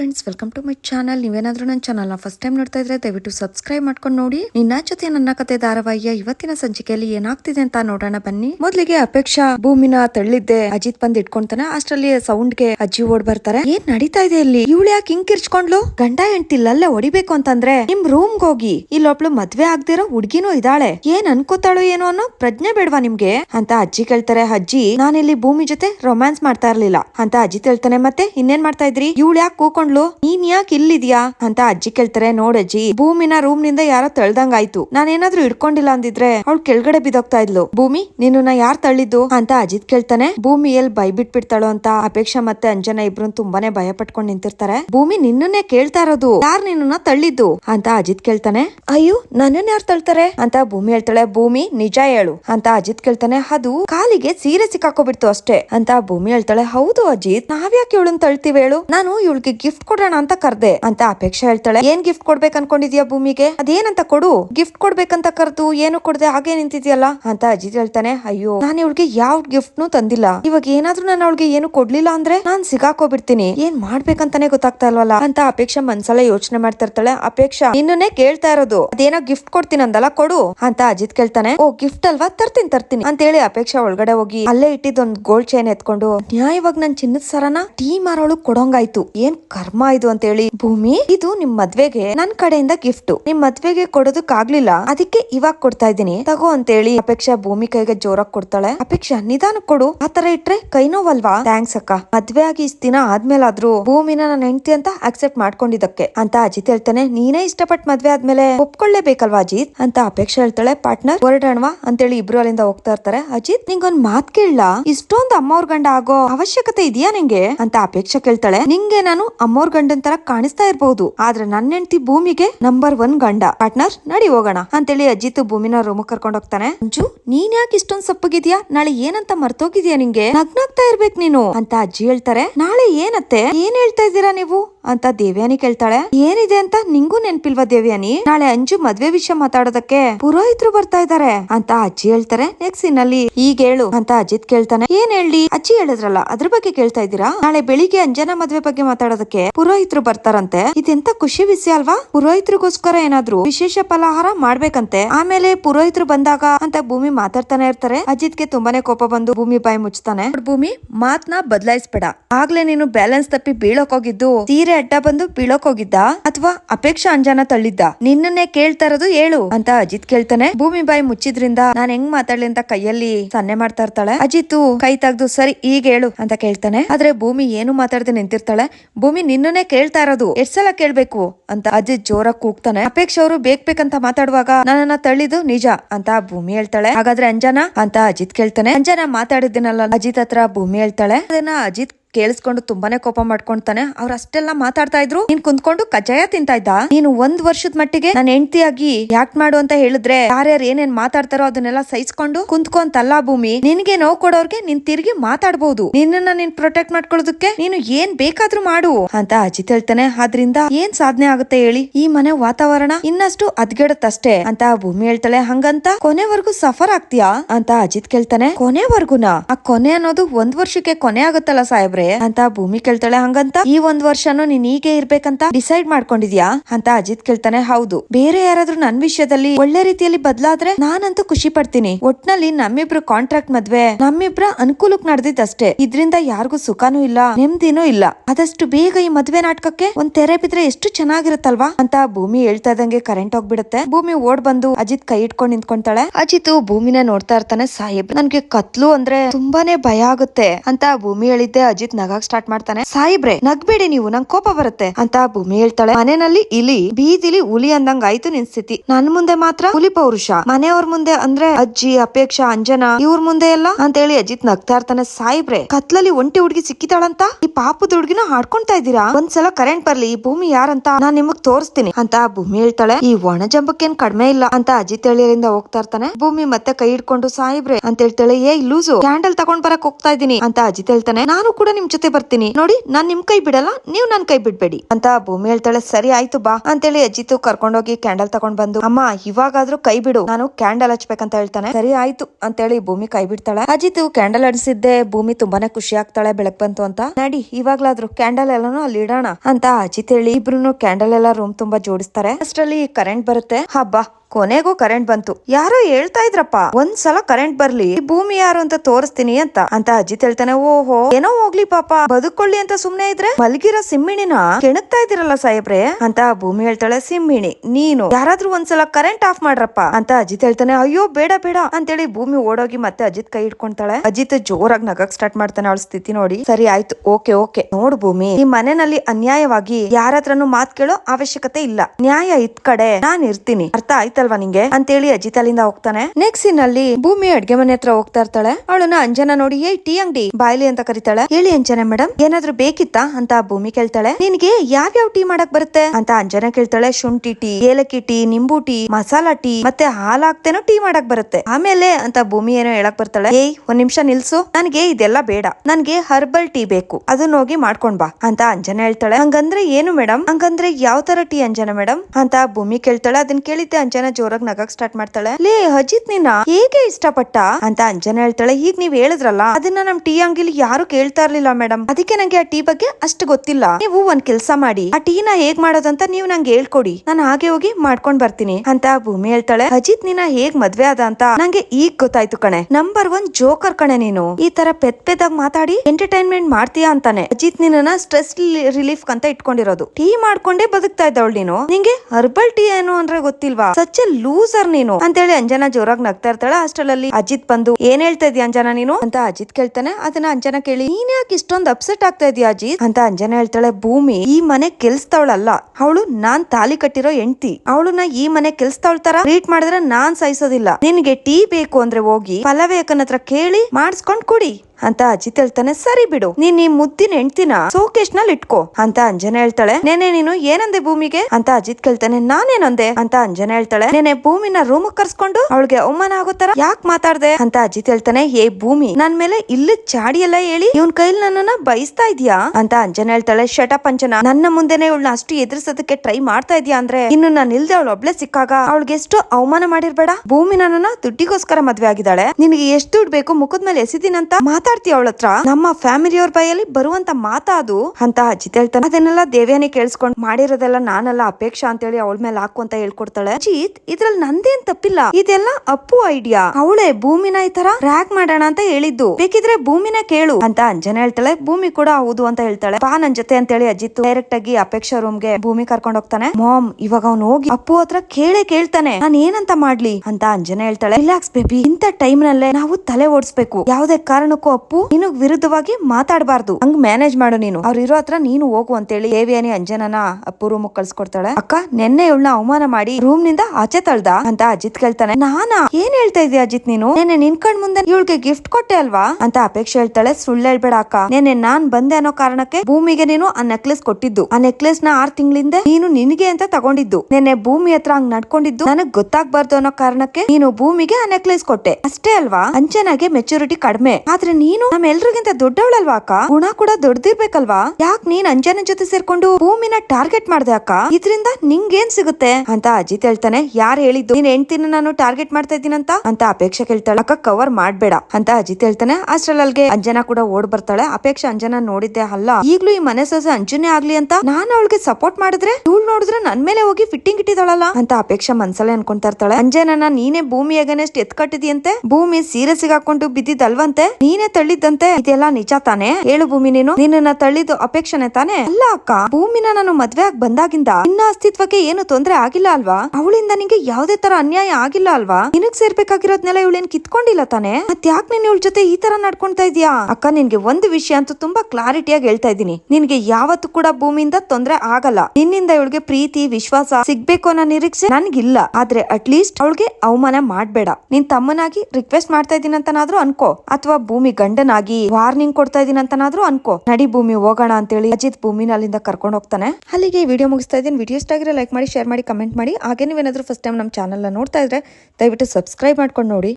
Friends welcome to my channel ನೀವೇನಾದ್ರೂ ನನ್ನ ಚಾನಲ್ನ ಫಸ್ಟ್ ಟೈಮ್ ನೋಡ್ತಾ ಇದ್ರೆ ದಯವಿಟ್ಟು ಸಬ್ಸ್ಕ್ರೈಬ್ ಮಾಡ್ಕೊಂಡು ನೋಡಿ. ನಿನ್ನ ಜೊತೆ ನನ್ನ ಕತೆ ಧಾರಾವಾಹಿಯ ಇವತ್ತಿನ ಸಂಚಿಕೆಯಲ್ಲಿ ಏನಾಗ್ತಿದೆ ಅಂತ ನೋಡೋಣ ಬನ್ನಿ. ಮೊದಲಿಗೆ ಅಪೇಕ್ಷಾ, ಭೂಮಿನ ತಳ್ಳಿದ್ದೆ. ಅಜಿತ್ ಬಂದ್ ಇಟ್ಕೊಂತಾನೆ. ಅಷ್ಟರಲ್ಲಿ ಸೌಂಡ್ಗೆ ಅಜ್ಜಿ ಓಡ್ ಬರ್ತಾರೆ. ಏನ್ ನಡೀತಾ ಇದೆ ಇಲ್ಲಿ? ಇವಳು ಯಾಕೆ ಹಿಂಗ್ ಕಿರ್ಚ್ಕೊಂಡ್ಲು? ಗಂಡ ಹೆಂಡ್ತಿಲ್ಲ ಅಲ್ಲೇ ಹೊಡಿಬೇಕು ಅಂತಂದ್ರೆ ನಿಮ್ ರೂಮ್ ಹೋಗಿ. ಇಲ್ಲೊಬ್ಳು ಮದ್ವೆ ಆಗ್ದಿರೋ ಹುಡ್ಗಿನೂ ಇದಾಳೆ ಏನ್ ಅನ್ಕೋತಾಳು ಏನೋ ಅನ್ನೋ ಪ್ರಜ್ಞೆ ಬೇಡವಾ ನಿಮ್ಗೆ? ಅಂತ ಅಜ್ಜಿ ಕೇಳ್ತಾರೆ. ಅಜ್ಜಿ, ನಾನಿಲ್ಲಿ ಭೂಮಿ ಜೊತೆ ರೊಮ್ಯಾನ್ಸ್ ಮಾಡ್ತಾ ಇರ್ಲಿಲ್ಲ. ಅಂತ ಅಜ್ಜಿ ಹೇಳ್ತಾನೆ ಮತ್ತೆ ಇನ್ನೇನ್ ಮಾಡ್ತಾ ಇದ್ರಿ? ಇವಳು ಯಾಕೆ ಕೂಕೊಂಡ್ಲು ನೀನ್ ಯಾಕೆ ಇಲ್ಲಿದ್ಯಾ? ಅಂತ ಅಜ್ಜಿ ಕೇಳ್ತಾರೆ ನೋಡಜ್ಜಿ ಭೂಮಿನ ರೂಮ್ನಿಂದ ಯಾರೋ ತಳ್ದಂಗ್ ಆಯ್ತು ನಾನೇನಾದ್ರೂ ಇಡ್ಕೊಂಡಿಲ್ಲ ಅಂದಿದ್ರೆ ಅವ್ಳು ಕೆಳಗಡೆ ಬಿದ್ದೋಗ್ತಾ ಇದ್ಲು. ಭೂಮಿ ನಿನ್ನ ಯಾರ್ ತಳ್ಳಿದ್ದು? ಅಂತ ಅಜಿತ್ ಕೇಳ್ತಾನೆ. ಭೂಮಿ ಎಲ್ ಬೈ ಬಿಟ್ಬಿಡ್ತಾಳೋ ಅಂತ ಅಪೇಕ್ಷಾ ಮತ್ತೆ ಅಂಜನಾ ಇಬ್ರು ತುಂಬಾನೇ ಭಯ ಪಟ್ಕೊಂಡ್ ನಿಂತಿರ್ತಾರೆ. ಭೂಮಿ, ನಿನ್ನನ್ನೇ ಕೇಳ್ತಾ ಇರೋದು. ಯಾರ್ ನಿನ್ನ ತಳ್ಳಿದ್ದು? ಅಂತ ಅಜಿತ್ ಕೇಳ್ತಾನೆ. ಅಯ್ಯೋ ನನ್ನನ್ ಯಾರ್ ತಳ್ತಾರೆ? ಅಂತ ಭೂಮಿ ಹೇಳ್ತಾಳೆ. ಭೂಮಿ, ನಿಜ ಹೇಳು. ಅಂತ ಅಜಿತ್ ಕೇಳ್ತಾನೆ. ಅದು ಕಾಲಿಗೆ ಸೀರೆ ಸಿಕ್ಕಾಕೋಬಿಡ್ತು ಅಷ್ಟೇ. ಅಂತ ಭೂಮಿ ಹೇಳ್ತಾಳೆ. ಹೌದು ಅಜಿತ್, ನಾವ್ಯಾಕೆ ಇವಳನ್ ತಳ್ತೀವಿ ಹೇಳು? ನಾನು ಇವಳಿಗೆ ಗಿಫ್ಟ್ ಕೊಡೋಣ ಅಂತ ಕರ್ದೆ ಅಂತ ಅಪೇಕ್ಷೆ ಹೇಳ್ತಾಳೆ. ಏನ್ ಗಿಫ್ಟ್ ಕೊಡ್ಬೇಕು ಅನ್ಕೊಂಡಿದ್ಯಾ ಭೂಮಿಗೆ? ಅದೇನಂತ ಕೊಡು. ಗಿಫ್ಟ್ ಕೊಡ್ಬೇಕಂತ ಕರ್ದು ಏನು ಕೊಡದೆ ಹಾಗೆ ನಿಂತಿದ್ಯಲ್ಲ ಅಂತ ಅಜಿತ್ ಹೇಳ್ತಾನೆ. ಅಯ್ಯೋ, ನಾನು ಇವಳಿಗೆ ಯಾವ ಗಿಫ್ಟ್ ನು ತಂದಿಲ್ಲ. ಇವಾಗ ಏನಾದ್ರೂ ನಾನು ಅವಳಿಗೆ ಏನು ಕೊಡ್ಲಿಲ್ಲ ಅಂದ್ರೆ ನಾನ್ ಸಿಗಾಕೋಬಿಡ್ತೀನಿ. ಏನ್ ಮಾಡ್ಬೇಕಂತಾನೆ ಗೊತ್ತಾಗ್ತಾ ಇಲ್ವಲ್ಲ ಅಂತ ಅಪೇಕ್ಷಾ ಮನ್ಸಲ್ಲ ಯೋಚನೆ ಮಾಡ್ತಾ ಇರ್ತಾಳೆ. ಅಪೇಕ್ಷಾ, ನಿನ್ನನ್ನೇ ಕೇಳ್ತಾ ಇರೋದು. ಅದೇನೋ ಗಿಫ್ಟ್ ಕೊಡ್ತೀನಿ ಅಂದಲ್ಲ ಕೊಡು ಅಂತ ಅಜಿತ್ ಕೇಳ್ತಾನೆ. ಓ ಗಿಫ್ಟ್ ಅಲ್ವಾ? ತರ್ತೀನಿ ತರ್ತೀನಿ ಅಂತ ಹೇಳಿ ಅಪೇಕ್ಷಾ ಒಳಗಡೆ ಹೋಗಿ ಅಲ್ಲೇ ಇಟ್ಟಿದ್ ಒಂದ್ ಗೋಲ್ಡ್ ಚೈನ್ ಎತ್ಕೊಂಡು, ನ್ಯಾಯವಾಗಿ ನನ್ ಚಿನ್ನದ ಸರನ? ಟೀ ಮಾರೋಳು ಕೊಡೋಂಗಾಯ್ತು. ಏನ್ ಕರ್ಮ ಇದು ಅಂತ ಹೇಳಿ ಭೂಮಿ, ಇದು ನಿಮ್ ಮದ್ವೆಗೆ ನನ್ ಕಡೆಯಿಂದ ಗಿಫ್ಟ್ ನಿಮ್ ಮದ್ವೆಗೆ ಕೊಡೋದಕ್ ಆಗ್ಲಿಲ್ಲ ಅದಕ್ಕೆ ಇವಾಗ ಕೊಡ್ತಾ ಇದೀನಿ ತಗೋ ಅಂತ ಹೇಳಿ ಅಪೇಕ್ಷಾ ಭೂಮಿ ಕೈಗೆ ಜೋರಾಗಿ ಕೊಡ್ತಾಳೆ. ಅಪೇಕ್ಷಾ, ನಿಧಾನ ಕೊಡು. ಆತರ ಇಟ್ರೆ ಕೈ ನೋವಲ್ವಾ? ಥ್ಯಾಂಕ್ಸ್ ಅಕ್ಕ. ಮದ್ವೆ ಆಗಿ ಇಷ್ಟ ದಿನ ಆದ್ಮೇಲಾದ್ರೂ ಭೂಮಿನ ನನ್ನ ಹೆಂಡತಿ ಅಂತ ಅಕ್ಸೆಪ್ಟ್ ಮಾಡ್ಕೊಂಡಿದ್ದಕ್ಕೆ. ಅಂತ ಅಜಿತ್ ಹೇಳ್ತಾನೆ. ನೀನೇ ಇಷ್ಟಪಟ್ಟು ಮದ್ವೆ ಆದ್ಮೇಲೆ ಒಪ್ಕೊಳ್ಳೇಬೇಕಲ್ವಾ ಅಜಿತ್? ಅಂತ ಅಪೇಕ್ಷೆ ಹೇಳ್ತಾಳೆ. ಪಾರ್ಟ್ನರ್, ಹೊರಡಣವಾ? ಅಂತೇಳಿ ಇಬ್ರು ಅಲ್ಲಿಂದ ಹೋಗ್ತಾ ಇರ್ತಾರೆ. ಅಜಿತ್, ನಿಂಗೊಂದ್ ಮಾತ್ ಕೇಳಲ್ಲ ಇಷ್ಟೊಂದು ಅಮ್ಮವ್ರ ಗಂಡ ಆಗೋ ಅವಶ್ಯಕತೆ ಇದೆಯಾ ನಿಂಗೆ? ಅಂತ ಅಪೇಕ್ಷೆ ಕೇಳ್ತಾಳೆ. ನಿಂಗೆ ನಾನು ಅಮ್ಮವ್ರ ಗಂಡನ್ ತರ ಕಾಣಿಸ್ತಾ ಇರಬಹುದು ಆದ್ರೆ ನನ್ನ ಹೆಂಡತಿ ಭೂಮಿಗೆ ನಂಬರ್ ಒನ್ ಗಂಡ. ಪಾರ್ಟ್ನರ್ ನಡಿ ಹೋಗೋಣ. ಅಂತೇಳಿ ಅಜಿತ್ ಭೂಮಿನ ರೂಮ್ ಕರ್ಕೊಂಡು ಹೋಗ್ತಾನೆ. ಅಂಜು, ನೀನ್ ಯಾಕೆ ಇಷ್ಟೊಂದ್ ಸಪ್ಪಗಿದ್ಯಾ? ನಾಳೆ ಏನಂತ ಮರ್ತೋಗಿದ್ಯಾ ನಿಂಗೆ? ನಗ್ನಾಗ್ತಾ ಇರ್ಬೇಕು ನೀನು. ಅಂತ ಅಜ್ಜಿ ಹೇಳ್ತಾರೆ. ನಾಳೆ ಏನತ್ತೆ? ಏನ್ ಹೇಳ್ತಾ ಇದ್ದೀರಾ ನೀವು? ಅಂತ ದೇವ್ಯಾನಿ ಕೇಳ್ತಾಳೆ. ಏನಿದೆ ಅಂತ ನಿಂಗೂ ನೆನ್ಪಿಲ್ವಾ ದೇವ್ಯಾನಿ? ನಾಳೆ ಅಂಜು ಮದ್ವೆ ವಿಷಯ ಮಾತಾಡೋದಕ್ಕೆ ಪುರೋಹಿತರು ಬರ್ತಾ ಇದಾರೆ ಅಂತ ಅಜ್ಜಿ ಹೇಳ್ತಾರೆ. ನೆಕ್ಸ್ಟ್ ಇನ್ನಲ್ಲಿ ಈಗ ಹೇಳು ಅಂತ ಅಜಿತ್ ಕೇಳ್ತಾನೆ. ಏನ್ ಹೇಳಿ? ಅಜ್ಜಿ ಹೇಳಿದ್ರಲ್ಲ, ಅದ್ರ ಬಗ್ಗೆ ಕೇಳ್ತಾ ಇದ್ದೀರಾ? ನಾಳೆ ಬೆಳಿಗ್ಗೆ ಅಂಜನ ಮದ್ವೆ ಬಗ್ಗೆ ಮಾತಾಡೋದಕ್ಕೆ ಪುರೋಹಿತರು ಬರ್ತಾರಂತೆ. ಇದೆಂತ ಖುಷಿ ವಿಷಯ ಅಲ್ವಾ? ಪುರೋಹಿತರಿಗೋಸ್ಕರ ಏನಾದ್ರು ವಿಶೇಷ ಫಲಾಹಾರ ಮಾಡ್ಬೇಕಂತೆ. ಆಮೇಲೆ ಪುರೋಹಿತರು ಬಂದಾಗ ಅಂತ ಭೂಮಿ ಮಾತಾಡ್ತಾನೆ ಇರ್ತಾರೆ. ಅಜಿತ್ಗೆ ತುಂಬಾನೇ ಕೋಪ ಬಂದು ಭೂಮಿ ಬಾಯಿ ಮುಚ್ತಾನೆ ಭೂಮಿ, ಮಾತ್ನ ಬದಲಾಯಿಸ್ಬೇಡ. ಆಗ್ಲೇ ನೀನು ಬ್ಯಾಲೆನ್ಸ್ ತಪ್ಪಿ ಬೀಳಕ್ ಹೋಗಿದ್ದು, ತೀರೆ ಅಡ್ಡ ಬಂದು ಬೀಳೋಕ್ ಹೋಗಿದ್ದ ಅಥವಾ ಅಪೇಕ್ಷಾ ಅಂಜನ ತಳ್ಳಿದ್ದ? ನಿನ್ನನ್ನೇ ಕೇಳ್ತಾ ಇರೋದು ಹೇಳು ಅಂತ ಅಜಿತ್ ಕೇಳ್ತಾನೆ. ಭೂಮಿ ಬಾಯಿ ಮುಚ್ಚಿದ್ರಿಂದ ನಾನ್ ಹೆಂಗ್ ಮಾತಾಡ್ಲಿ ಅಂತ ಕೈಯಲ್ಲಿ ಸನ್ನೆ ಮಾಡ್ತಾ ಇರ್ತಾಳೆ. ಅಜಿತ್ ಕೈ ತಗ್ದು, ಸರಿ, ಈಗ ಹೇಳು ಅಂತ ಕೇಳ್ತಾನೆ. ಆದ್ರೆ ಭೂಮಿ ಏನು ಮಾತಾಡದೆ ನಿಂತಿರ್ತಾಳೆ. ಭೂಮಿ, ನಿನ್ನನ್ನೇ ಕೇಳ್ತಾ ಇರೋದು, ಎಷ್ಟ್ ಸಲ ಕೇಳ್ಬೇಕು? ಅಂತ ಅಜಿತ್ ಜೋರಾಗಿ ಕೂಗ್ತಾನೆ. ಅಪೇಕ್ಷೆ ಅವರು ಬೇಕ್ ಬೇಕಂತ ಮಾತಾಡುವಾಗ ನನ್ನನ್ನ ತಳ್ಳಿದು ನಿಜ ಅಂತ ಭೂಮಿ ಹೇಳ್ತಾಳೆ. ಹಾಗಾದ್ರೆ ಅಂಜನಾ ಅಂತ ಅಜಿತ್ ಕೇಳ್ತಾನೆ. ಅಂಜನಾ ಮಾತಾಡಿದ್ದೀನಲ್ಲ, ಅಜಿತ್ ಹತ್ರ ಭೂಮಿ ಹೇಳ್ತಾಳೆ. ಅದನ್ನ ಅಜಿತ್ ಕೇಳಿಸ್ಕೊಂಡು ತುಂಬಾನೇ ಕೋಪ ಮಾಡ್ಕೊಂತಾನೆ ಅವ್ರ ಅಷ್ಟೆಲ್ಲ ಮಾತಾಡ್ತಾ ಇದ್ರು. ನೀನ್ ಕುಂತ್ಕೊಂಡು ಕಜ್ಜಾಯ ತಿಂತಾ ಇದ್ದ? ನೀನು ಒಂದ್ ವರ್ಷದ ಮಟ್ಟಿಗೆ ನನ್ನ ಹೆಂಡತಿಯಾಗಿ ಯಾಕ್ ಮಾಡು ಅಂತ ಹೇಳಿದ್ರೆ ಯಾರ್ಯಾರು ಏನೇನ್ ಮಾತಾಡ್ತಾರೋ ಅದನ್ನೆಲ್ಲ ಸಹಿಸ್ಕೊಂಡು ಕುಂತ್ಕೊಂತಲ್ಲ ಭೂಮಿ. ನಿನ್ಗೆ ನೋವು ಕೊಡೋರ್ಗೆ ನೀನ್ ತಿರುಗಿ ಮಾತಾಡ್ಬೋದು. ನಿನ್ನನ್ನ ನೀನ್ ಪ್ರೊಟೆಕ್ಟ್ ಮಾಡ್ಕೊಳ್ಳೋದಕ್ಕೆ ನೀನು ಏನ್ ಬೇಕಾದ್ರೂ ಮಾಡು ಅಂತ ಅಜಿತ್ ಹೇಳ್ತಾನೆ. ಆದ್ರಿಂದ ಏನ್ ಸಾಧನೆ ಆಗುತ್ತೆ ಹೇಳಿ? ಈ ಮನೆ ವಾತಾವರಣ ಇನ್ನಷ್ಟು ಅದ್ಗೆಡತ್ತಷ್ಟೇ ಅಂತ ಭೂಮಿ ಹೇಳ್ತಾಳೆ. ಹಂಗಂತ ಕೊನೆವರೆಗೂ ಸಫರ್ ಆಗ್ತೀಯಾ? ಅಂತ ಅಜಿತ್ ಕೇಳ್ತಾನೆ. ಕೊನೆವರ್ಗುನಾ? ಆ ಕೊನೆ ಅನ್ನೋದು ಒಂದ್ ವರ್ಷಕ್ಕೆ ಕೊನೆ ಆಗುತ್ತಲ್ಲ ಸಾಹೇಬ್ರೆ. ಅಂತ ಭೂಮಿ ಕೇಳ್ತಾಳೆ ಹಂಗಂತ? ಈ ಒಂದ್ ವರ್ಷನೂ ನೀನ್ ಹೀಗೆ ಇರ್ಬೇಕಂತ ಡಿಸೈಡ್ ಮಾಡ್ಕೊಂಡಿದ್ಯಾ? ಅಂತ ಅಜಿತ್ ಕೇಳ್ತಾನೆ, ಹೌದು. ಬೇರೆ ಯಾರಾದ್ರೂ ನನ್ ವಿಷಯದಲ್ಲಿ ಒಳ್ಳೆ ರೀತಿಯಲ್ಲಿ ಬದ್ಲಾದ್ರೆ ನಾನಂತೂ ಖುಷಿ ಪಡ್ತೀನಿ. ಒಟ್ನಲ್ಲಿ ನಮ್ಮಿಬ್ರು ಕಾಂಟ್ರಾಕ್ಟ್ ಮದ್ವೆ, ನಮ್ಮಿಬ್ರ ಅನುಕೂಲಕ್ ನಡೆದಿದ್ದಷ್ಟೇ. ಇದ್ರಿಂದ ಯಾರಿಗೂ ಸುಖನೂ ಇಲ್ಲ, ನೆಮ್ಮದಿನೂ ಇಲ್ಲ. ಆದಷ್ಟು ಬೇಗ ಈ ಮದ್ವೆ ನಾಟಕಕ್ಕೆ ಒಂದ್ ತೆರೆ ಬಿದ್ರೆ ಎಷ್ಟು ಚೆನ್ನಾಗಿರುತ್ತಲ್ವಾ? ಅಂತ ಭೂಮಿ ಹೇಳ್ತಾ ಇದ್ದಂಗೆ ಕರೆಂಟ್ ಹೋಗ್ಬಿಡುತ್ತೆ. ಭೂಮಿ ಓಡ್ ಬಂದು ಅಜಿತ್ ಕೈ ಇಟ್ಕೊಂಡ್ ನಿಂತ್ಕೊಂತಾಳೆ. ಅಜಿತ್ ಭೂಮಿನ ನೋಡ್ತಾ ಇರ್ತಾನೆ, ಸಾಹೇಬ್, ನನ್ಗೆ ಕತ್ಲು ಅಂದ್ರೆ ತುಂಬಾನೇ ಭಯ ಆಗುತ್ತೆ ಅಂತ ಭೂಮಿ ಹೇಳಿದ್ದೆ ಅಜಿತ್. ನಗಾಕ್ ಸ್ಟಾರ್ಟ್ ಮಾಡ್ತಾನೆ. ಸಾಯಿಬ್ರೆ ನಗ್ಬೇಡಿ ನೀವು, ನಂಗ್ ಕೋಪ ಬರುತ್ತೆ ಅಂತ ಭೂಮಿ ಹೇಳ್ತಾಳೆ. ಮನೆಯಲ್ಲಿ ಇಲಿ, ಬೀದಿಲಿ ಹುಲಿ ಅಂದಂಗ ಆಯ್ತು ನಿನ್ ಸ್ಥಿತಿ. ನನ್ ಮುಂದೆ ಮಾತ್ರ ಹುಲಿ ಪೌರುಷ. ಮನೆಯವ್ರ ಮುಂದೆ ಅಂದ್ರೆ ಅಜ್ಜಿ, ಅಪೇಕ್ಷಾ, ಅಂಜನಾ, ಇವ್ರ ಮುಂದೆ ಎಲ್ಲ ಅಂತ ಹೇಳಿ ಅಜಿತ್ ನಗ್ತಾ ಇರ್ತಾನೆ. ಸಾಯಿಬ್ರೆ ಕತ್ಲಲ್ಲಿ ಒಂಟಿ ಹುಡುಗಿ ಸಿಕ್ಕಿತಾಳಂತ ಈ ಪಾಪದ ಹುಡುಗಿನ ಹಾಡ್ಕೊಂತಾ ಇದ್ದೀರಾ? ಒಂದ್ಸಲ ಕರೆಂಟ್ ಬರ್ಲಿ, ಈ ಭೂಮಿ ಯಾರಂತ ನಾನ್ ನಿಮಗ್ ತೋರಿಸ್ತೀನಿ ಅಂತ ಭೂಮಿ ಹೇಳ್ತಾಳೆ. ಈ ಒಣ ಜಂಬಕ್ಕೇನ್ ಕಡಿಮೆ ಇಲ್ಲ ಅಂತ ಅಜಿತ್ ಹೇಳಿರಿಂದ ಹೋಗ್ತಾ ಇರ್ತಾನೆ. ಭೂಮಿ ಮತ್ತೆ ಕೈ ಹಿಡ್ಕೊಂಡು ಸಾಯಿಬ್ರೆ ಅಂತ ಹೇಳ್ತಾಳೆ. ಏ ಲೂಸು ಕ್ಯಾಂಡಲ್ ತಗೊಂಡ್ ಬರಕ್ ಹೋಗ್ತಾ ಇದೀನಿ ಅಂತ ಅಜಿತ್ ಹೇಳ್ತಾನೆ. ನಾನು ಕೂಡ ನಿಮ್ ಜೊತೆ ಬರ್ತೀನಿ. ನೋಡಿ, ನಾನ್ ನಿಮ್ ಕೈ ಬಿಡಲ್ಲ, ನೀವ್ ನನ್ ಕೈ ಬಿಡ್ಬೇಡಿ. ಅಂತ ಭೂಮಿ ಹೇಳ್ತಾಳೆ, ಸರಿ, ಆಯ್ತು, ಬಾ. ಅಂತೇಳಿ ಅಜ್ಜಿತು ಕರ್ಕೊಂಡೋಗಿ ಕ್ಯಾಂಡಲ್ ತಗೊಂಡ್ ಬಂದು, ಅಮ್ಮ, ಇವಾಗಾದ್ರೂ ಕೈ ಬಿಡು, ನಾನು ಕ್ಯಾಂಡಲ್ ಹಚ್ಬೇಕಂತ ಹೇಳ್ತಾನೆ. ಸರಿ, ಆಯ್ತು, ಅಂತೇಳಿ ಭೂಮಿ ಕೈ ಬಿಡ್ತಾಳೆ. ಅಜಿತು ಕ್ಯಾಂಡಲ್ ಅಡಿಸಿದ್ದೆ ಭೂಮಿ ತುಂಬಾನೇ ಖುಷಿ ಆಗ್ತಾಳೆ, ಬೆಳಕ್ ಬಂತು ಅಂತ. ನಡಿ, ಇವಾಗ್ಲಾದ್ರೂ ಕ್ಯಾಂಡಲ್ ಎಲ್ಲಾನು ಅಲ್ಲಿ ಇಡೋಣ, ಅಂತ ಅಜಿತ್ ಹೇಳಿ ಇಬ್ರು ಕ್ಯಾಂಡಲ್ ಎಲ್ಲ ರೂಮ್ ತುಂಬಾ ಜೋಡಿಸ್ತಾರೆ. ಅಷ್ಟರಲ್ಲಿ ಕರೆಂಟ್ ಬರುತ್ತೆ. ಹಬ್ಬ ಕೊನೆಗೂ ಕರೆಂಟ್ ಬಂತು. ಯಾರೋ ಹೇಳ್ತಾ ಇದ್ರಪ್ಪ, ಒಂದ್ಸಲ ಕರೆಂಟ್ ಬರ್ಲಿ, ಭೂಮಿ ಯಾರು ಅಂತ ತೋರಿಸ್ತೀನಿ ಅಂತ. ಅಂತ ಅಜಿತ್ ಹೇಳ್ತಾನೆ, ಓಹೋ, ಏನೋ ಹೋಗ್ಲಿ ಪಾಪ ಬದುಕೊಳ್ಳಿ ಅಂತ ಸುಮ್ನೆ ಇದ್ರೆ ಮಲ್ಗಿರೋ ಸಿಮ್ಮಿಣಿನ ಕೆಣಕ್ತಾ ಇದಿರಲ್ಲ ಸಾಹೇಬ್ರೆ? ಅಂತ ಭೂಮಿ ಹೇಳ್ತಾಳೆ, ಸಿಮ್ಮಿಣಿ, ನೀನು ಯಾರಾದ್ರೂ ಒಂದ್ಸಲ ಕರೆಂಟ್ ಆಫ್ ಮಾಡ್ರಪ್ಪ. ಅಂತ ಅಜಿತ್ ಹೇಳ್ತಾನೆ, ಅಯ್ಯೋ, ಬೇಡ ಬೇಡ ಅಂತೇಳಿ ಭೂಮಿ ಓಡೋಗಿ ಮತ್ತೆ ಅಜಿತ್ ಕೈ ಇಟ್ಕೊಂತಾಳೆ ಅಜಿತ್ ಜೋರಾಗಿ ನಗಕ್ ಸ್ಟಾರ್ಟ್ ಮಾಡ್ತಾನೆ ಅವಳ ಸ್ಥಿತಿ ನೋಡಿ. ಸರಿ ಆಯ್ತು ಓಕೆ ಓಕೆ ನೋಡು ಭೂಮಿ, ಈ ಮನೆಯಲ್ಲಿ ಅನ್ಯಾಯವಾಗಿ ಯಾರ ಹತ್ರನು ಮಾತ್ ಕೇಳೋ ಅವಶ್ಯಕತೆ ಇಲ್ಲ. ನ್ಯಾಯ ಇತ್ ಕಡೆ, ನಾನ್ ಇರ್ತೀನಿ. ಅರ್ಥ ಆಯ್ತಲ್ವಾ ನಿಂಗೆ? ಅಂತೇಳಿ ಅಜಿತ್ ಅಲ್ಲಿಂದ ಹೋಗ್ತಾನೆ. ನೆಕ್ಸ್ಟ್ ಸೀನ್ ಅಲ್ಲಿ ಭೂಮಿ ಅಡ್ಗೆ ಮನೆ ಹತ್ರ ಹೋಗ್ತಾ ಇರ್ತಾಳೆ. ಅವಳನ್ನ ಅಂಜನಾ ನೋಡಿ ಏ ಟೀ ಅಂಗಡಿ, ಬಾಯ್ಲಿ ಅಂತ ಕರಿತಾಳೆ. ಹೇಳಿ ಅಂಜನಾ ಮೇಡಮ್ ಏನಾದ್ರು ಬೇಕಿತ್ತಾ? ಅಂತ ಭೂಮಿ ಕೇಳ್ತಾಳೆ. ನಿನ್ಗೆ ಯಾವ ಟೀ ಮಾಡಕ್ ಬರುತ್ತೆ? ಅಂತ ಅಂಜನ ಕೇಳ್ತಾಳೆ. ಶುಂಠಿ ಟೀ, ಏಲಕ್ಕಿ ಟೀ, ನಿಂಬು ಟೀ, ಮಸಾಲಾ ಟೀ, ಮತ್ತೆ ಹಾಲ್ ಹಾಕ್ತೇನೋ ಟೀ ಮಾಡಕ್ ಬರುತ್ತೆ. ಆಮೇಲೆ ಅಂತ ಭೂಮಿ ಏನೋ ಹೇಳಕ್ ಬರ್ತಾಳೆ. ಏಯ್, ಒಂದ್ ನಿಮಿಷ ನಿಲ್ಸು. ನನ್ಗೆ ಇದೆಲ್ಲ ಬೇಡ. ನನ್ಗೆ ಹರ್ಬಲ್ ಟೀ ಬೇಕು. ಅದನ್ನ ಹೋಗಿ ಮಾಡ್ಕೊಂಡ್ ಬಾ. ಅಂತ ಅಂಜನ ಹೇಳ್ತಾಳೆ. ಹಂಗಂದ್ರೆ ಏನು ಮೇಡಮ್ ಹಂಗಂದ್ರೆ ಯಾವ ತರ ಟೀ ಅಂಜನಾ ಮೇಡಮ್ ಅಂತ ಭೂಮಿ ಕೇಳ್ತಾಳೆ. ಅದನ್ನ ಕೇಳಿದ್ದೆ ಅಂಜನ ಜೋರಾಗಿ ನಗಕ್ ಸ್ಟಾರ್ಟ್ ಮಾಡ್ತಾಳೆ. ಲೇ, ಅಜಿತ್ ನಿನ್ನ ಹೇಗೆ ಇಷ್ಟಪಟ್ಟ? ಅಂತ ಅಂಜನ ಹೇಳ್ತಾಳೆ. ಈಗ ನೀವ್ ಹೇಳಿದ್ರಲ್ಲ, ಅದನ್ನ ನಮ್ ಟೀ ಅಂಗಿಲಿ ಯಾರು ಕೇಳ್ತಾ ಇರ್ಲಿಲ್ಲ ಮೇಡಮ್ ಅದಕ್ಕೆ ನಂಗೆ ಆ ಟೀ ಬಗ್ಗೆ ಅಷ್ಟು ಗೊತ್ತಿಲ್ಲ. ನೀವು ಒಂದ್ ಕೆಲ್ಸ ಮಾಡಿ. ಆ ಟೀ ಟೀನ ಹೇಗ್ ಮಾಡೋದಂತ ನೀವು ನಂಗೆ ಹೇಳ್ಕೊಡಿ. ನಾನು ಹಾಗೆ ಹೋಗಿ ಮಾಡ್ಕೊಂಡ್ ಬರ್ತೀನಿ ಅಂತ ಭೂಮಿ ಹೇಳ್ತಾಳೆ. ಅಜಿತ್ ನಿನ್ನ ಹೇಗ್ ಮದ್ವೆ ಆದ ಅಂತ ನಂಗೆ ಈಗ ಗೊತ್ತಾಯ್ತು ಕಣೆ. ನಂಬರ್ ಒನ್ ಜೋಕರ್ ಕಣೆ ನೀನು. ಈ ತರ ಪೆದ್ ಪೆದಾಗ ಮಾತಾಡಿ ಎಂಟರ್ಟೈನ್ಮೆಂಟ್ ಮಾಡ್ತೀಯಾ ಅಂತಾನೆ. ಅಜಿತ್ ನಿನ್ನ ಸ್ಟ್ರೆಸ್ ರಿಲೀಫ್ ಅಂತ ಇಟ್ಕೊಂಡಿರೋದು. ಟೀ ಮಾಡ್ಕೊಂಡೇ ಬದುಕ್ತಾ ಇದ್ದವಳು ನೀನು. ನಿಂಗೆ ಹರ್ಬಲ್ ಟೀ ಏನು ಅಂದ್ರೆ ಗೊತ್ತಿಲ್ವಾ? ಸಚ್ ಲೂಸರ್ ನೀನು. ಅಂತೇಳಿ ಅಂಜನಾ ಜೋರಾಗಿ ನಗ್ತಾ ಇರ್ತಾಳೆ. ಅಷ್ಟರಲ್ಲಿ ಅಜಿತ್ ಬಂದು, ಏನ್ ಹೇಳ್ತಾ ಇದೀಯ ಅಂಜನಾ ನೀನು? ಅಂತ ಅಜಿತ್ ಕೇಳ್ತಾನೆ. ಅದನ್ನ ಅಂಜನಾ ಕೇಳಿ, ನೀನ್ ಯಾಕೆ ಇಷ್ಟೊಂದು ಅಪ್ಸೆಟ್ ಆಗ್ತಾ ಇದೀಯ ಅಜಿತ್? ಅಂತ ಅಂಜನಾ ಹೇಳ್ತಾಳೆ, ಭೂಮಿ ಈ ಮನೆ ಕೆಲ್ಸದವಳಲ್ಲ ಅವಳು ನಾನ್ ತಾಲಿ ಕಟ್ಟಿರೋ ಹೆಂಡ್ತಿ. ಅವಳನ್ನ ಈ ಮನೆ ಕೆಲ್ಸದವಳ ತರ ಟ್ರೀಟ್ ಮಾಡಿದ್ರೆ ನಾನ್ ಸಹಿಸೋದಿಲ್ಲ. ನಿನ್ಗೆ ಟೀ ಬೇಕು ಅಂದ್ರೆ ಹೋಗಿ ಪಲವೇಕನ ಹತ್ರ ಕೇಳಿ ಮಾಡಿಸ್ಕೊಂಡ್ ಕುಡಿ. ಅಂತ ಅಜಿತ್ ಹೇಳ್ತಾನೆ, ಸರಿ ಬಿಡು, ನೀನ್ ಈ ಮುದ್ದಿನ ಹೆಂಡ್ತಿನ ಸೋಕೇಶ್ನಲ್ಲಿ ಇಟ್ಕೋ. ಅಂತ ಅಂಜನ ಹೇಳ್ತಾಳೆ ನೆನೆ ನೀನು ಏನಂದೆ ಭೂಮಿಗೆ? ಅಂತ ಅಜಿತ್ ಕೇಳ್ತಾನೆ, ನಾನೇನಂದೆ? ಅಂತ ಅಂಜನ ಹೇಳ್ತಾಳೆ ನೆನೆ ಭೂಮಿನ ರೂಮ್ ಕರ್ಸ್ಕೊಂಡು ಅವಳಿಗೆ ಅವಮಾನ ಆಗೋ ತರ ಯಾಕೆ ಮಾತಾಡ್ದೆ? ಅಂತ ಅಜಿತ್ ಹೇಳ್ತಾನೆ ಏ ಭೂಮಿ, ನನ್ ಮೇಲೆ ಇಲ್ಲಿ ಚಾಡಿ ಎಲ್ಲ ಹೇಳಿ ಇವನ್ ಕೈಲಿ ನನ್ನನ್ನ ಬಯಸ್ತಾ ಇದೀಯಾ? ಅಂತ ಅಂಜನ ಹೇಳ್ತಾಳೆ, ಶಟ ಪಂಚನ ನನ್ನ ಮುಂದೆನೆ ಇವಳನ್ನ ಅಷ್ಟು ಎದುರಿಸೋದಕ್ಕೆ ಟ್ರೈ ಮಾಡ್ತಾ ಇದ್ಯಾ ಅಂದ್ರೆ ಇನ್ನು ನಾನು ಇಲ್ದೆ ಅವಳು ಒಬ್ಳೆ ಸಿಕ್ಕಾಗ ಅವಳಿಗೆ ಎಷ್ಟು ಅವಮಾನ ಮಾಡಿರ್ಬೇಡ. ಭೂಮಿ ನನ್ನನ್ನ ದುಡ್ಡಿಗೋಸ್ಕರ ಮದ್ವೆ ಆಗಿದ್ದಾಳೆ. ನಿನಗೆ ಎಷ್ಟು ದುಡ್ಡು ಬೇಕು ಮುಖದ ಮೇಲೆ ಎಸಿದಿನಂತ ಮಾತಾಡ್ತೀಯ ಅವಳ ಹತ್ರ ನಮ್ಮ ಫ್ಯಾಮಿಲಿಯವ್ರ ಬಾಯಲ್ಲಿ ಬರುವಂತ ಮಾತಾ ಅದು ಅಂತ ಅಜಿತ್ ಹೇಳ್ತಾನೆ. ಅದನ್ನೆಲ್ಲ ದೇವ್ಯಾನಿ ಕೇಳಿಸ್ಕೊಂಡ್ ಮಾಡಿರೋದೆಲ್ಲ ನಾನೆಲ್ಲ ಅಪೇಕ್ಷಾ ಅಂತೇಳಿ ಅವಳ ಮೇಲೆ ಹಾಕು ಅಂತ ಹೇಳ್ಕೊಡ್ತಾಳೆ. ಅಜಿತ್, ಇದ್ರಲ್ಲಿ ನಂದೇನ್ ತಪ್ಪಿಲ್ಲ. ಇದೆಲ್ಲ ಅಪ್ಪು ಐಡಿಯಾ ಅವಳೆ ಭೂಮಿನ ಈ ತರ ರ್ಯಾಕ್ ಮಾಡೋಣ ಅಂತ ಹೇಳಿದ್ದು. ಬೇಕಿದ್ರೆ ಭೂಮಿನ ಕೇಳು ಅಂತ ಅಂಜನ ಹೇಳ್ತಾಳೆ. ಭೂಮಿ ಕೂಡ ಹೌದು ಅಂತ ಹೇಳ್ತಾಳೆ. ಬಾ ನನ್ ಜೊತೆ ಅಂತ ಹೇಳಿ ಅಜಿತ್ ಡೈರೆಕ್ಟ್ ಆಗಿ ಅಪೇಕ್ಷಾ ರೂಮ್ಗೆ ಭೂಮಿ ಕರ್ಕೊಂಡ್ ಹೋಗ್ತಾನೆ. ಮಾಮ್, ಇವಾಗ ಅವ್ನು ಹೋಗಿ ಅಪ್ಪು ಹತ್ರ ಕೇಳೇ ಕೇಳ್ತಾನೆ. ನಾನ್ ಏನಂತ ಮಾಡ್ಲಿ? ಅಂತ ಅಂಜನ ಹೇಳ್ತಾಳೆ. ರಿಲ್ಯಾಕ್ಸ್ ಬೇಬಿ ಇಂತ ಟೈಮ್ ನಲ್ಲೇ ನಾವು ತಲೆ ಓಡಿಸ್ಬೇಕು. ಯಾವ್ದೇ ಕಾರಣಕ್ಕೂ ಅಪ್ಪು ನಿನಗ್ ವಿರುದ್ಧವಾಗಿ ಮಾತಾಡಬಾರ್ದು. ಹಂಗ್ ಮ್ಯಾನೇಜ್ ಮಾಡು ನೀನು. ಅವ್ರ ಇರೋ ಹತ್ರ ನೀನು ಹೋಗು ಅಂತೇಳಿ ದೇವಿಯಾನಿ ಅಂಜನನ ಅಪ್ಪು ರೂಮ್ ಕಳ್ಸ್ಕೊಡ್ತಾಳೆ. ಅಕ್ಕ, ನೆನ್ನೆ ಇವಳನ್ನ ಅವಮಾನ ಮಾಡಿ ರೂಮ್ನಿಂದ ಆಚೆ ತಳ್ದ ಅಂತ ಅಜಿತ್ ಕೇಳ್ತಾನೆ. ನಾನಾ? ಏನ್ ಹೇಳ್ತಾ ಇದ್ದೀಯ ಅಜಿತ್ ನೀನು? ನೆನ್ನೆ ನಿನ್ ಕಣ್ ಮುಂದೆ ಇವಳಿಗೆ ಗಿಫ್ಟ್ ಕೊಟ್ಟೆ ಅಲ್ವಾ? ಅಂತ ಅಪೇಕ್ಷೆ ಹೇಳ್ತಾಳೆ. ಸುಳ್ಳು ಹೇಳ್ಬೇಡ ಅಕ್ಕ. ನೆನ್ನೆ ನಾನ್ ಬಂದೆ ಅನ್ನೋ ಕಾರಣಕ್ಕೆ ಭೂಮಿಗೆ ನೀನು ಆ ನೆಕ್ಲೆಸ್ ಕೊಟ್ಟಿದ್ದು. ಆ ನೆಕ್ಲೆಸ್ನ ಆರ್ ತಿಂಗಳಿಂದ ನೀನು ನಿನಗೆ ಅಂತ ತಗೊಂಡಿದ್ದು. ನೆನ್ನೆ ಭೂಮಿ ಹತ್ರ ಹಂಗ್ ನಡ್ಕೊಂಡಿದ್ದು ನನಗ್ ಗೊತ್ತಾಗ್ಬಾರ್ದು ಅನ್ನೋ ಕಾರಣಕ್ಕೆ ನೀನು ಭೂಮಿಗೆ ಆ ನೆಕ್ಲೆಸ್ ಕೊಟ್ಟೆ. ಅಷ್ಟೇ ಅಲ್ವಾ? ಅಂಚನಾಗೆ ಮೆಚುರಿಟಿ ಕಡಿಮೆ. ಆದ್ರೆ ನೀನು? ನಮ್ಮೆಲ್ರಿಗಿಂತ ದೊಡ್ಡವಳಲ್ವಾ ಅಕ್ಕ? ಗುಣ ಕೂಡ ದೊಡ್ಡದಿರ್ಬೇಕಲ್ವಾ ಯಾಕ್ ನೀನ್ ಅಂಜನ ಜೊತೆ ಸೇರ್ಕೊಂಡು ಭೂಮಿನ ಟಾರ್ಗೆಟ್ ಮಾಡ್ದೆ ಅಕ್ಕ? ಇದ್ರಿಂದ ನಿಂಗೇನ್ ಸಿಗುತ್ತೆ? ಅಂತ ಅಜಿತ್ ಹೇಳ್ತಾನೆ. ಯಾರ್ ಹೇಳಿದ್ದು? ನೀನ್ ಹೆಂಡ್ತಿನ ನಾನು ಟಾರ್ಗೆಟ್ ಮಾಡ್ತಾ ಇದ್ದೀನಂತ? ಅಂತ ಅಪೇಕ್ಷೆ ಕೇಳ್ತಾಳೆ. ಅಕ್ಕ ಕವರ್ ಮಾಡ್ಬೇಡ. ಅಂತ ಅಜಿತ್ ಹೇಳ್ತಾನೆ. ಅಷ್ಟ್ರಲ್ಗೆ ಅಂಜನ ಕೂಡ ಓಡ್ ಬರ್ತಾಳೆ. ಅಪೇಕ್ಷೆ ಅಂಜನ ನೋಡಿದ್ದೆ ಅಲ್ಲ. ಈಗ್ಲೂ ಈ ಮನೆ ಸೊಸೆ ಅಂಜನೆ ಆಗ್ಲಿ ಅಂತ ನಾನು ಅವಳಿಗೆ ಸಪೋರ್ಟ್ ಮಾಡಿದ್ರೆ ಇವಳು ನೋಡಿದ್ರೆ ನನ್ ಮೇಲೆ ಹೋಗಿ ಫಿಟ್ಟಿಂಗ್ ಇಟ್ಟಿದಾಳಲ್ಲ ಅಂತ ಅಪೇಕ್ಷೆ ಮನ್ಸಲ್ಲೇ ಅನ್ಕೊಂತಾ ಇರ್ತಾಳೆ. ಅಂಜನನ ನೀನೇ ಭೂಮಿ ಎಗನೆಸ್ಟ್ ಎತ್ ಕಟ್ಟಿದ್ಯಂತೆ? ಭೂಮಿ ಸೀರೆ ಸಿಗಾಕೊಂಡು ಬಿದ್ದಿದ್ದಲ್ವಂತೆ? ನೀನೇ ತಳ್ಳಿದ್ದಂತೆ, ಇದೆಲ್ಲ ನಿಜ ತಾನೆ? ಹೇಳು ಭೂಮಿ ನೀನು. ನಿನ್ನ ತಳ್ಳಿದ್ದು ಅಪೇಕ್ಷನೆ ತಾನೆ? ಅಲ್ಲ ಅಕ್ಕ ಭೂಮಿನ ನಾನು ಮದ್ವೆ ಆಗಿ ಬಂದಾಗಿಂದ ನಿನ್ನ ಅಸ್ತಿತ್ವಕ್ಕೆ ಏನು ತೊಂದ್ರೆ ಆಗಿಲ್ಲ ಅಲ್ವಾ? ಅವಳಿಂದ ನಿಂಗೆ ಯಾವ್ದೇ ತರ ಅನ್ಯಾಯ ಆಗಿಲ್ಲ ಅಲ್ವಾ? ನಿನಗ್ ಸೇರ್ಬೇಕಾಗಿರೋದ್ನೆಲ್ಲ ಇವಳೇನ್ ಕಿತ್ಕೊಂಡಿಲ್ಲ ತಾನೆ? ಮತ್ ಯಾಕೆ ನೀನ್ ಇವಳ ಜೊತೆ ಈ ತರ ನಡ್ಕೊಂತ ಇದೀಯಾ? ಅಕ್ಕ, ನಿನ್ಗೆ ಒಂದು ವಿಷಯ ಅಂತೂ ತುಂಬಾ ಕ್ಲಾರಿಟಿಯಾಗಿ ಹೇಳ್ತಾ ಇದೀನಿ ನಿನ್ಗೆ ಯಾವತ್ತು ಕೂಡ ಭೂಮಿಯಿಂದ ತೊಂದ್ರೆ ಆಗಲ್ಲ. ನಿನ್ನಿಂದ ಇವಳಿಗೆ ಪ್ರೀತಿ, ವಿಶ್ವಾಸ ಸಿಗ್ಬೇಕು ಅನ್ನೋ ನಿರೀಕ್ಷೆ ನನ್ಗಿಲ್ಲ. ಆದ್ರೆ ಅಟ್ಲೀಸ್ಟ್ ಅವಳಿಗೆ ಅವಮಾನ ಮಾಡ್ಬೇಡ. ನಿನ್ ತಮ್ಮನಾಗಿ ರಿಕ್ವೆಸ್ಟ್ ಮಾಡ್ತಾ ಇದೀನಿ ಅಂತನಾದ್ರೂ ಅನ್ಕೋ. ಅಥವಾ ಭೂಮಿ ಗಂಡನಾಗಿ ವಾರ್ನಿಂಗ್ ಕೊಡ್ತಾ ಇದೀನಂತನಾದ್ರೂ ಅನ್ಕೋ. ನಡಿ ಭೂಮಿ ಹೋಗೋಣ ಅಂತೇಳಿ ಅಜಿತ್ ಭೂಮಿನ ಅಲ್ಲಿಂದ ಕರ್ಕೊಂಡು ಹೋಗ್ತಾನೆ. ಅಲ್ಲಿಗೆ ವಿಡಿಯೋ ಮುಗಿಸ್ತಾ ಇದ್ದೀನಿ. ವಿಡಿಯೋ ಇಷ್ಟ ಆಗಿರೋ ಲೈಕ್ ಮಾಡಿ ಶೇರ್ ಮಾಡಿ ಕಮೆಂಟ್ ಮಾಡಿ. ಹಾಗೆ ನೀವೇನಾದ್ರೂ ಫಸ್ಟ್ ಟೈಮ್ ನಮ್ಮ ಚಾನಲ್ ನೋಡ್ತಾ ಇದ್ರೆ ದಯವಿಟ್ಟು ಸಬ್ಸ್ಕ್ರೈಬ್ ಮಾಡ್ಕೊಂಡು ನೋಡಿ.